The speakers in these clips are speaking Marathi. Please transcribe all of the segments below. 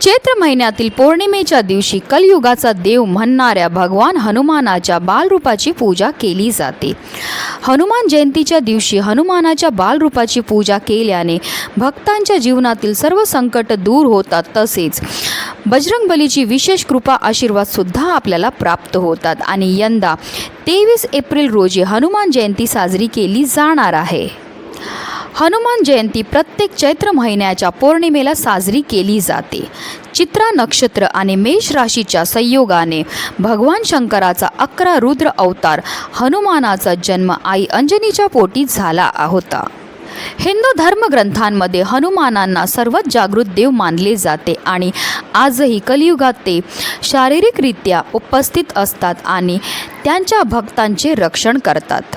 चैत्र महिन्यातील पौर्णिमेच्या दिवशी कलयुगाचा देव म्हणणाऱ्या भगवान हनुमानाच्या बालरूपाची पूजा केली जाते. हनुमान जयंतीच्या दिवशी हनुमानाच्या बालरूपाची पूजा केल्याने भक्तांच्या जीवनातील सर्व संकट दूर होतात. तसेच बजरंगबलीची विशेष कृपा आशीर्वादसुद्धा आपल्याला प्राप्त होतात. आणि यंदा तेवीस एप्रिल रोजी हनुमान जयंती साजरी केली जाणार आहे. हनुमान जयंती प्रत्येक चैत्र महिन्याच्या पौर्णिमेला साजरी केली जाते. चित्रा नक्षत्र आणि मेष राशीच्या संयोगाने भगवान शंकराचा अकरा रुद्र अवतार हनुमानाचा जन्म आई अंजनीच्या पोटी झाला होता. हिंदू धर्मग्रंथांमध्ये हनुमानांना सर्वात जागृत देव मानले जाते आणि आजही कलियुगात ते शारीरिकरित्या उपस्थित असतात आणि त्यांच्या भक्तांचे रक्षण करतात.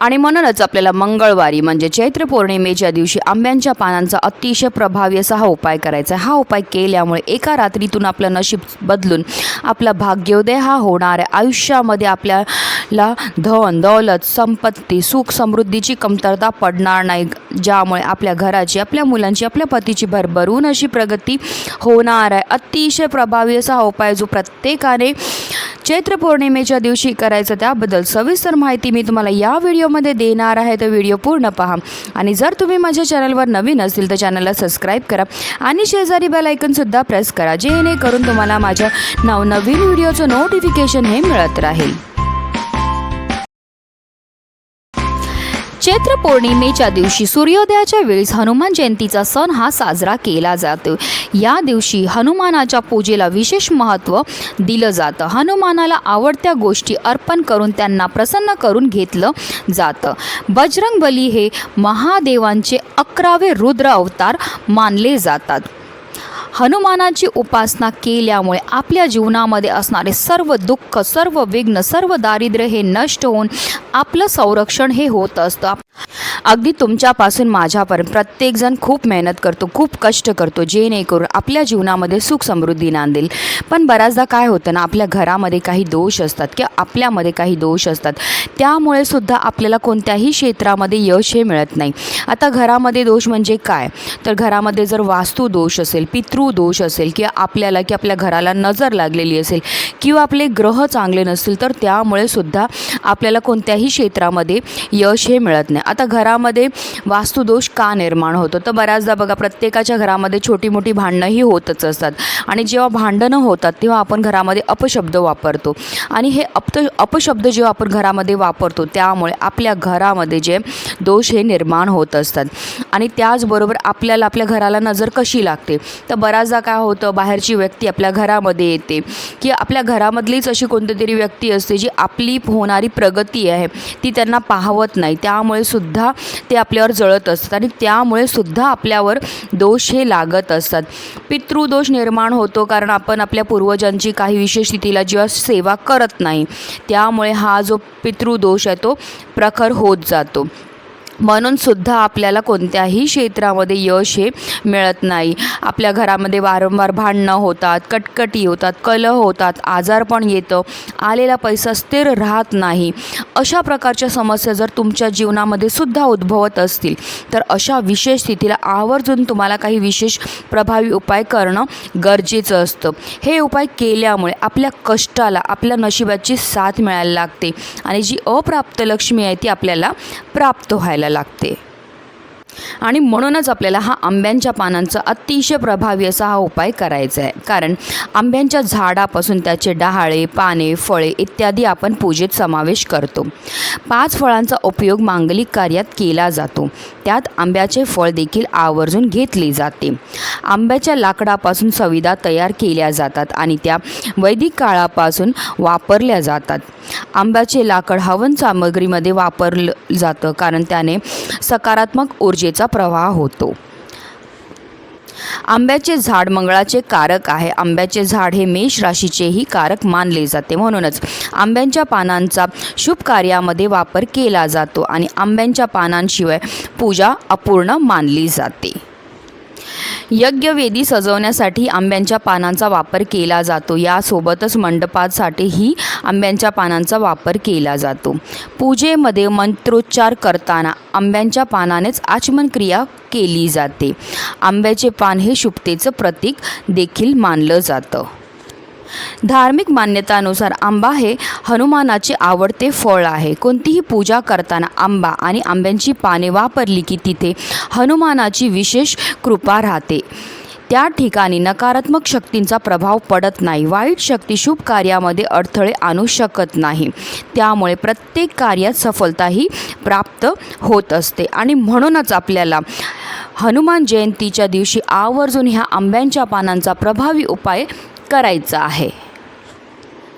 आणि म्हणूनच आपल्याला मंगळवारी म्हणजे चैत्र पौर्णिमेच्या दिवशी आंब्यांच्या पानांचा अतिशय प्रभावी असा हा उपाय करायचा आहे. हा उपाय केल्यामुळे एका रात्रीतून आपलं नशीब बदलून आपला भाग्योदय हा होणार आहे. आयुष्यामध्ये आपल्याला धन दौलत संपत्ती सुख समृद्धीची कमतरता पडणार नाही ज्यामुळे आपल्या घराची आपल्या मुलांची आपल्या पतीची भरभरून अशी प्रगती होणार आहे. अतिशय प्रभावी असा हा उपाय जो प्रत्येकाने चैत्र पौर्णिमेच्या दिवशी करायचं त्याबद्दल सविस्तर माहिती मी तुम्हाला या व्हिडिओमध्ये देणार आहे. तर व्हिडिओ पूर्ण पहा. आणि जर तुम्ही माझ्या चॅनलवर नवीन असतील तर चॅनलला सबस्क्राईब करा आणि शेजारी बेल आयकनसुद्धा प्रेस करा जेणेकरून तुम्हाला माझ्या नवनवीन व्हिडिओचं नोटिफिकेशन हे मिळत राहील. चैत्र पौर्णिमेच्या दिवशी सूर्योदयाच्या वेळेस हनुमान जयंतीचा सण हा साजरा केला जातो. या दिवशी हनुमानाच्या पूजेला विशेष महत्त्व दिलं जातं. हनुमानाला आवडत्या गोष्टी अर्पण करून त्यांना प्रसन्न करून घेतलं जातं. बजरंगबली हे महादेवांचे अकरावे रुद्र अवतार मानले जातात. हनुमानाची उपासना केल्यामुळे आपल्या जीवनामध्ये असणारे सर्व दुःख सर्व विघ्न सर्व दारिद्र्य हे नष्ट होऊन आपलं संरक्षण हे होत असतं. अगदी तुमच्यापासून माझ्यापर्यंत प्रत्येकजण खूप मेहनत करतो खूप कष्ट करतो जेणेकरून आपल्या जीवनामध्ये सुख समृद्धी नांदेल. पण बऱ्याचदा काय होतं ना आपल्या घरामध्ये काही दोष असतात किंवा आपल्यामध्ये काही दोष असतात. त्यामुळे सुद्धा आपल्याला कोणत्याही क्षेत्रामध्ये यश हे मिळत नाही. आता घरामध्ये दोष म्हणजे काय? तर घरामध्ये जर वास्तू दोष असेल पितृ दोष असेल किंवा आपल्याला की आपल्या घराला नजर लागलेली असेल किंवा आपले ग्रह चांगले नसतील तर त्यामुळे सुद्धा आपल्याला कोणत्याही क्षेत्रामध्ये यश हे मिळत नाही. आता घरामध्ये वास्तुदोष का निर्माण होतो? तर बऱ्याचदा बघा प्रत्येकाच्या घरामध्ये छोटी मोठी भांडणंही होतच असतात. आणि जेव्हा भांडणं होतात तेव्हा आपण घरामध्ये अपशब्द वापरतो. आणि हे अप अपशब्द जेव्हा आपण घरामध्ये वापरतो त्यामुळे आपल्या घरामध्ये जे दोष हे निर्माण होत असतात. आणि त्याचबरोबर आपल्याला आपल्या घराला नजर कशी लागते? तर बऱ्या बऱ्याचदा काय होतं? बाहेरची व्यक्ती आपल्या घरामध्ये येते. की आपल्या घरामधलीच अशी कोणती तरी व्यक्ती असते जी आपली होणारी प्रगती आहे ती त्यांना पाहवत नाही. त्यामुळे सुद्धा ते आपल्यावर जळत असतात आणि त्यामुळे सुद्धा आपल्यावर दोष हे लागत असतात. पितृदोष निर्माण होतो कारण आपण आपल्या पूर्वजांची काही विशेष स्थितीला जेव्हा सेवा करत नाही. त्यामुळे हा जो पितृदोष आहे तो प्रखर होत जातो. म्हणूनसुद्धा आपल्याला कोणत्याही क्षेत्रामध्ये यश हे मिळत नाही. आपल्या घरामध्ये वारंवार भांडणं होतात कटकटी होतात कलह होतात आजारपण येतं आलेला पैसा स्थिर राहत नाही. अशा प्रकारच्या समस्या जर तुमच्या जीवनामध्ये सुद्धा उद्भवत असतील तर अशा विशेष स्थितीला आवर्जून तुम्हाला काही विशेष प्रभावी उपाय करणं गरजेचं असतं. हे उपाय केल्यामुळे आपल्या कष्टाला आपल्या नशिबाची साथ मिळायला लागते आणि जी अप्राप्त लक्ष्मी आहे ती आपल्याला प्राप्त व्हायला लागते. आणि म्हणूनच आपल्याला हा आंब्यांच्या पानांचा अतिशय प्रभावी असा हा उपाय करायचा आहे. कारण आंब्यांच्या झाडापासून त्याचे डहाळे पाने फळे इत्यादी आपण पूजेत समावेश करतो. पाच फळांचा उपयोग मांगलिक कार्यात केला जातो. त्यात आंब्याचे फळ देखील आवर्जून घेतले जाते. आंब्याच्या लाकडापासून सविधा तयार केल्या जातात आणि त्या वैदिक काळापासून वापरल्या जातात. आंब्याचे लाकड हवन सामग्रीमध्ये वापरलं जातं कारण त्याने सकारात्मक ऊर्जेचा प्रवाह होतो. आंब्याचे झाड मंगळाचे कारक आहे. आंब्याचे झाड हे मेष राशीचेही कारक मानले जाते. म्हणूनच आंब्यांच्या पानांचा शुभ कार्यामध्ये वापर केला जातो आणि आंब्यांच्या पानांशिवाय पूजा अपूर्ण मानली जाते. यज्ञवेदी सजवण्यासाठी आंब्यांच्या पानांचा वापर केला जातो. यासोबतच मंडपासाठीही आंब्यांच्या पानांचा वापर केला जातो. पूजेमध्ये मंत्रोच्चार करताना आंब्यांच्या पानानेच आचमन क्रिया केली जाते. आंब्याचे पान हे शुभतेचं प्रतीक देखील मानलं जातं. धार्मिक मान्यतानुसार आंबा हे हनुमानाचे आवडते फळ आहे. कोणतीही पूजा करताना आंबा आणि आंब्यांची पाने वापरली की तिथे हनुमानाची विशेष कृपा राहते. त्या ठिकाणी नकारात्मक शक्तींचा प्रभाव पडत नाही. वाईट शक्ती शुभ कार्यामध्ये अडथळे आणू शकत नाही. त्यामुळे प्रत्येक कार्यात सफलताही प्राप्त होत असते. आणि म्हणूनच आपल्याला हनुमान जयंतीच्या दिवशी आवर्जून ह्या आंब्यांच्या पानांचा प्रभावी उपाय करायचा आहे.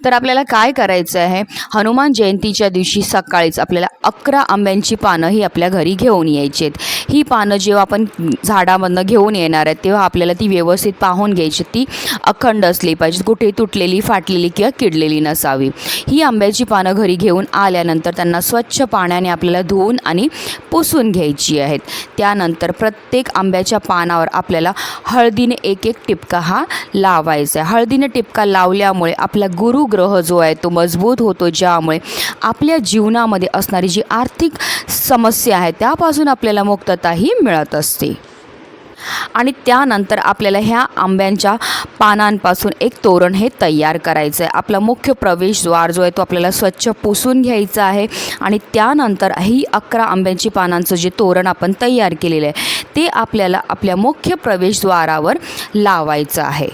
तर आपल्याला काय करायचं आहे? हनुमान जयंतीच्या दिवशी सकाळीच आपल्याला अकरा आंब्यांची पानं ही आपल्या घरी घेऊन यायची आहेत ही पानं जेव्हा आपण झाडामधनं घेऊन येणार आहेत तेव्हा आपल्याला ती व्यवस्थित पाहून घ्यायची. ती अखंड असली पाहिजे कुठे तुटलेली फाटलेली किंवा किडलेली नसावी. ही आंब्याची पानं घरी घेऊन आल्यानंतर त्यांना स्वच्छ पाण्याने आपल्याला धुवून आणि पुसून घ्यायची आहेत. त्यानंतर प्रत्येक आंब्याच्या पानावर आपल्याला हळदीने एक एक टिपका हा लावायचा आहे. हळदीने टिपका लावल्यामुळे आपला गुरुग्रह जो आहे तो मजबूत होतो. ज्यामुळे आपल्या जीवनामध्ये असणारी जी आर्थिक समस्या आहे त्यापासून आपल्याला मुक्तताही मिळत असते. आणि त्यानंतर आपल्याला ह्या आंब्यांच्या पानांपासून एक तोरण हे तयार करायचं आहे आपला मुख्य प्रवेशद्वार जो आहे तो आपल्याला स्वच्छ पुसून घ्यायचा आहे. आणि त्यानंतर ही अकरा आंब्यांची पानांचं जे तोरण आपण तयार केलेलं आहे ते आपल्याला आपल्या मुख्य प्रवेशद्वारावर लावायचं आहे.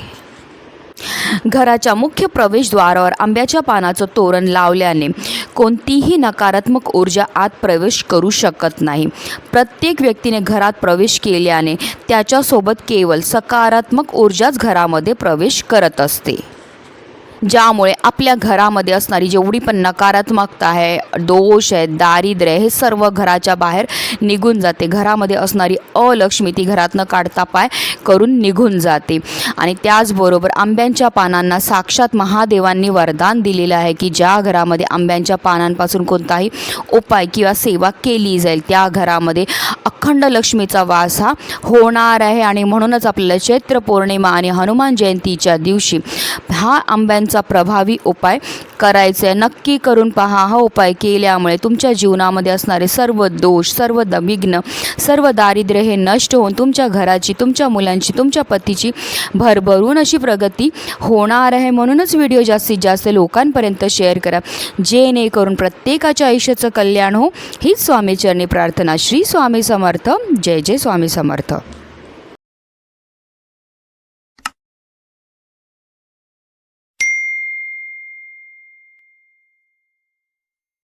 घराच्या मुख्य प्रवेशद्वारावर आंब्याच्या पानाचं तोरण लावल्याने कोणतीही नकारात्मक ऊर्जा आत प्रवेश करू शकत नाही. प्रत्येक व्यक्तीने घरात प्रवेश केल्याने त्याच्यासोबत केवळ सकारात्मक ऊर्जाच घरामध्ये प्रवेश करत असते. ज्यामुळे आपल्या घरामध्ये असणारी जेवढी पण नकारात्मकता आहे दोष आहे दारिद्र्य आहे, हे सर्व घराच्या बाहेर निघून जाते. घरामध्ये असणारी अलक्ष्मी ती घरातनं काढता पाय करून निघून जाते. आणि त्याचबरोबर आंब्यांच्या पानांना साक्षात महादेवांनी वरदान दिलेलं आहे की ज्या घरामध्ये आंब्यांच्या पानांपासून कोणताही उपाय किंवा सेवा केली जाईल त्या घरामध्ये अखंड लक्ष्मीचा वास हा होणार आहे. आणि म्हणूनच आपल्याला चैत्र पौर्णिमा आणि हनुमान जयंतीच्या दिवशी हा आंब्यांचा प्रभावी उपाय करायचा आहे नक्की करून पहा. हा उपाय केल्यामुळे तुमच्या जीवनामध्ये असणारे सर्व दोष सर्व द विघ्न सर्व दारिद्र्य हे नष्ट होऊन तुमच्या घराची तुमच्या मुलांची तुमच्या पतीची भरभरून अशी प्रगती होणार आहे. म्हणूनच व्हिडिओ जास्तीत जास्त लोकांपर्यंत शेअर करा. जेणेकरून प्रत्येकाच्या आयुष्याचं कल्याण हो. हीच स्वामीचरणी प्रार्थना. श्री स्वामी समर्थ. जय जय स्वामी समर्थ.